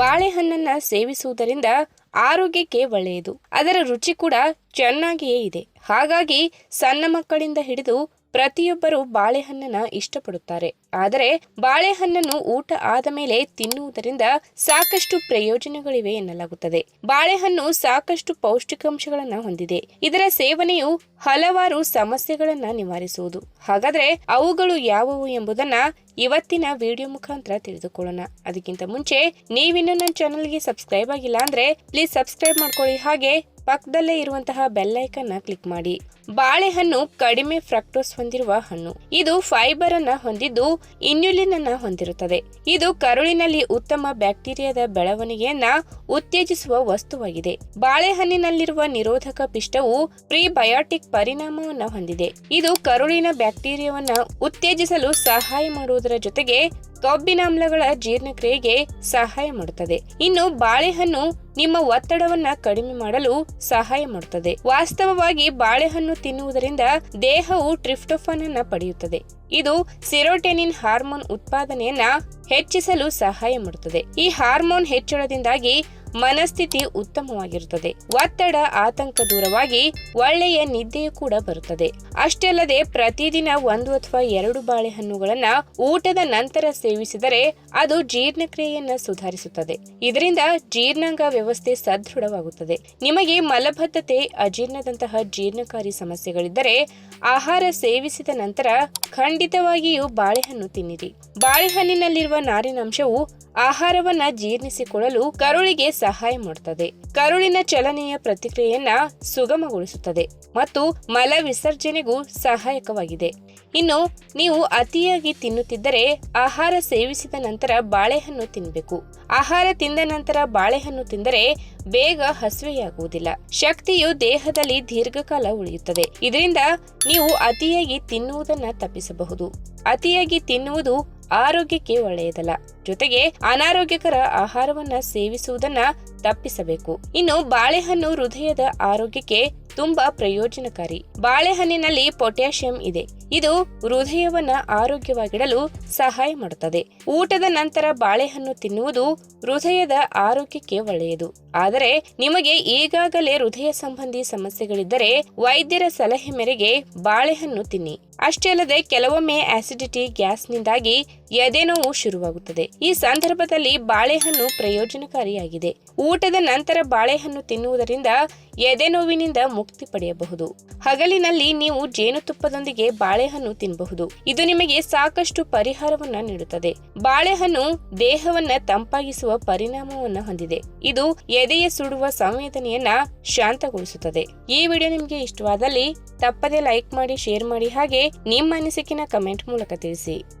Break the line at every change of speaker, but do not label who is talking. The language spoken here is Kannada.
ಬಾಳೆಹಣ್ಣನ್ನ ಸೇವಿಸುವುದರಿಂದ ಆರೋಗ್ಯಕ್ಕೆ ಒಳ್ಳೆಯದು. ಅದರ ರುಚಿ ಕೂಡ ಚೆನ್ನಾಗಿಯೇ ಇದೆ. ಹಾಗಾಗಿ ಸಣ್ಣ ಮಕ್ಕಳಿಂದ ಹಿಡಿದು ಪ್ರತಿಯೊಬ್ಬರು ಬಾಳೆಹಣ್ಣನ್ನ ಇಷ್ಟಪಡುತ್ತಾರೆ. ಆದರೆ ಬಾಳೆಹಣ್ಣನ್ನು ಊಟ ಆದ ಮೇಲೆ ತಿನ್ನುವುದರಿಂದ ಸಾಕಷ್ಟು ಪ್ರಯೋಜನಗಳಿವೆ ಎನ್ನಲಾಗುತ್ತದೆ. ಬಾಳೆಹಣ್ಣು ಸಾಕಷ್ಟು ಪೌಷ್ಟಿಕಾಂಶಗಳನ್ನು ಹೊಂದಿದೆ. ಇದರ ಸೇವನೆಯು ಹಲವಾರು ಸಮಸ್ಯೆಗಳನ್ನ ನಿವಾರಿಸುವುದು. ಹಾಗಾದ್ರೆ ಅವುಗಳು ಯಾವುವು ಎಂಬುದನ್ನ ಇವತ್ತಿನ ವಿಡಿಯೋ ಮುಖಾಂತರ ತಿಳಿದುಕೊಳ್ಳೋಣ. ಅದಕ್ಕಿಂತ ಮುಂಚೆ ನೀವಿನ್ನೂ ನನ್ನ ಚಾನಲ್ಗೆ ಸಬ್ಸ್ಕ್ರೈಬ್ ಆಗಿಲ್ಲ ಅಂದ್ರೆ ಪ್ಲೀಸ್ ಸಬ್ಸ್ಕ್ರೈಬ್ ಮಾಡ್ಕೊಳ್ಳಿ. ಹಾಗೆ ಪಕ್ಕದಲ್ಲೇ ಇರುವಂತಹ ಬೆಲ್ಲೈಕನ್ನ ಕ್ಲಿಕ್ ಮಾಡಿ. ಬಾಳೆಹಣ್ಣು ಕಡಿಮೆ ಫ್ರಕ್ಟೋಸ್ ಹೊಂದಿರುವ ಹಣ್ಣು. ಇದು ಫೈಬರ್ ಅನ್ನ ಹೊಂದಿದ್ದು ಇನ್ಯುಲಿನ್ ಅನ್ನ ಹೊಂದಿರುತ್ತದೆ. ಇದು ಕರುಳಿನಲ್ಲಿ ಉತ್ತಮ ಬ್ಯಾಕ್ಟೀರಿಯಾದ ಬೆಳವಣಿಗೆಯನ್ನ ಉತ್ತೇಜಿಸುವ ವಸ್ತುವಾಗಿದೆ. ಬಾಳೆಹಣ್ಣಿನಲ್ಲಿರುವ ನಿರೋಧಕ ಪಿಷ್ಟವು ಪ್ರಿಬಯೋಟಿಕ್ ಪರಿಣಾಮವನ್ನು ಹೊಂದಿದೆ. ಇದು ಕರುಳಿನ ಬ್ಯಾಕ್ಟೀರಿಯಾವನ್ನ ಉತ್ತೇಜಿಸಲು ಸಹಾಯ ಮಾಡುವುದರ ಜೊತೆಗೆ ಕಬ್ಬಿನಾಮ್ಲಗಳ ಜೀರ್ಣಕ್ರಿಯೆಗೆ ಸಹಾಯ ಮಾಡುತ್ತದೆ. ಇನ್ನು ಬಾಳೆಹಣ್ಣು ನಿಮ್ಮ ಒತ್ತಡವನ್ನ ಕಡಿಮೆ ಮಾಡಲು ಸಹಾಯ ಮಾಡುತ್ತದೆ. ವಾಸ್ತವವಾಗಿ ಬಾಳೆಹಣ್ಣು ತಿನ್ನುವುದರಿಂದ ದೇಹವು ಟ್ರಿಫ್ಟೋಫಾನ್ ಅನ್ನ ಪಡೆಯುತ್ತದೆ. ಇದು ಸಿರೋಟೆನಿನ್ ಹಾರ್ಮೋನ್ ಉತ್ಪಾದನೆಯನ್ನ ಹೆಚ್ಚಿಸಲು ಸಹಾಯ ಮಾಡುತ್ತದೆ. ಈ ಹಾರ್ಮೋನ್ ಹೆಚ್ಚಳದಿಂದಾಗಿ ಮನಸ್ಥಿತಿ ಉತ್ತಮವಾಗಿರುತ್ತದೆ. ಒತ್ತಡ, ಆತಂಕ ದೂರವಾಗಿ ಒಳ್ಳೆಯ ನಿದ್ದೆಯೂ ಕೂಡ ಬರುತ್ತದೆ. ಅಷ್ಟೇ ಅಲ್ಲದೆ ಪ್ರತಿದಿನ ಒಂದು ಅಥವಾ ಎರಡು ಬಾಳೆಹಣ್ಣುಗಳನ್ನ ಊಟದ ನಂತರ ಸೇವಿಸಿದರೆ ಅದು ಜೀರ್ಣಕ್ರಿಯೆಯನ್ನ ಸುಧಾರಿಸುತ್ತದೆ. ಇದರಿಂದ ಜೀರ್ಣಾಂಗ ವ್ಯವಸ್ಥೆ ಸದೃಢವಾಗುತ್ತದೆ. ನಿಮಗೆ ಮಲಬದ್ಧತೆ, ಅಜೀರ್ಣದಂತಹ ಜೀರ್ಣಕಾರಿ ಸಮಸ್ಯೆಗಳಿದ್ದರೆ ಆಹಾರ ಸೇವಿಸಿದ ನಂತರ ಖಂಡಿತವಾಗಿಯೂ ಬಾಳೆಹಣ್ಣು ತಿನ್ನಿರಿ. ಬಾಳೆಹಣ್ಣಿನಲ್ಲಿರುವ ನಾರಿನಾಂಶವು ಆಹಾರವನ್ನ ಜೀರ್ಣಿಸಿಕೊಳ್ಳಲು ಕರುಳಿಗೆ ಸಹಾಯ ಮಾಡುತ್ತದೆ ಕರುಳಿನ ಚಲನೆಯ ಪ್ರತಿಕ್ರಿಯೆಯನ್ನ ಸುಗಮಗೊಳಿಸುತ್ತದೆ ಮತ್ತು ಮಲ ವಿಸರ್ಜನೆಗೂ ಸಹಾಯಕವಾಗಿದೆ. ಇನ್ನು ನೀವು ಅತಿಯಾಗಿ ತಿನ್ನುತ್ತಿದ್ದರೆ ಆಹಾರ ಸೇವಿಸಿದ ನಂತರ ಬಾಳೆಹಣ್ಣು ತಿನ್ನಬೇಕು ಆಹಾರ ತಿಂದ ನಂತರ ಬಾಳೆಹಣ್ಣು ತಿಂದರೆ ಬೇಗ ಹಸಿವೆಯಾಗುವುದಿಲ್ಲ. ಶಕ್ತಿಯು ದೇಹದಲ್ಲಿ ದೀರ್ಘಕಾಲ ಉಳಿಯುತ್ತದೆ. ಇದರಿಂದ ನೀವು ಅತಿಯಾಗಿ ತಿನ್ನುವುದನ್ನು ತಪ್ಪಿಸಬಹುದು. ಅತಿಯಾಗಿ ತಿನ್ನುವುದು ಆರೋಗ್ಯಕ್ಕೆ ಒಳ್ಳೆಯದಲ್ಲ. ಜೊತೆಗೆ ಅನಾರೋಗ್ಯಕರ ಆಹಾರವನ್ನ ಸೇವಿಸುವುದನ್ನ ತಪ್ಪಿಸಬೇಕು. ಇನ್ನು ಬಾಳೆಹಣ್ಣು ಹೃದಯದ ಆರೋಗ್ಯಕ್ಕೆ ತುಂಬಾ ಪ್ರಯೋಜನಕಾರಿ. ಬಾಳೆಹಣ್ಣಿನಲ್ಲಿ ಪೊಟ್ಯಾಷಿಯಂ ಇದೆ. ಇದು ಹೃದಯವನ್ನ ಆರೋಗ್ಯವಾಗಿಡಲು ಸಹಾಯ ಮಾಡುತ್ತದೆ. ಊಟದ ನಂತರ ಬಾಳೆಹಣ್ಣು ತಿನ್ನುವುದು ಹೃದಯದ ಆರೋಗ್ಯಕ್ಕೆ ಒಳ್ಳೆಯದು. ಆದರೆ ನಿಮಗೆ ಈಗಾಗಲೇ ಹೃದಯ ಸಂಬಂಧಿ ಸಮಸ್ಯೆಗಳಿದ್ದರೆ ವೈದ್ಯರ ಸಲಹೆ ಮೇರೆಗೆ ಬಾಳೆಹಣ್ಣು ತಿನ್ನಿ. ಅಷ್ಟೇ ಅಲ್ಲದೆ ಕೆಲವೊಮ್ಮೆ ಆಸಿಡಿಟಿ ಗ್ಯಾಸ್ನಿಂದಾಗಿ ಎದೆನೋವು ಶುರುವಾಗುತ್ತದೆ. ಈ ಸಂದರ್ಭದಲ್ಲಿ ಬಾಳೆಹಣ್ಣು ಪ್ರಯೋಜನಕಾರಿಯಾಗಿದೆ. ಊಟದ ನಂತರ ಬಾಳೆಹಣ್ಣು ತಿನ್ನುವುದರಿಂದ ಎದೆನೋವಿನಿಂದ ಮುಕ್ತಿ ಪಡೆಯಬಹುದು. ಹಗಲಿನಲ್ಲಿ ನೀವು ಜೇನುತುಪ್ಪದೊಂದಿಗೆ ಬಾಳೆಹಣ್ಣು ತಿನ್ನಬಹುದು ಇದು ನಿಮಗೆ ಸಾಕಷ್ಟು ಪರಿಹಾರವನ್ನ ನೀಡುತ್ತದೆ. ಬಾಳೆಹಣ್ಣು ದೇಹವನ್ನ ತಂಪಾಗಿಸುವ ಪರಿಣಾಮವನ್ನ ಹೊಂದಿದೆ. ಇದು ಎದೆಯ ಸುಡುವ ಸಂವೇದನೆಯನ್ನ ಶಾಂತಗೊಳಿಸುತ್ತದೆ. ಈ ವಿಡಿಯೋ ನಿಮಗೆ ಇಷ್ಟವಾದಲ್ಲಿ ತಪ್ಪದೆ ಲೈಕ್ ಮಾಡಿ, ಶೇರ್ ಮಾಡಿ ಹಾಗೆ ನಿಮ್ಮ ಅನಿಸಿಕೆನ ಕಮೆಂಟ್ ಮೂಲಕ ತಿಳಿಸಿ.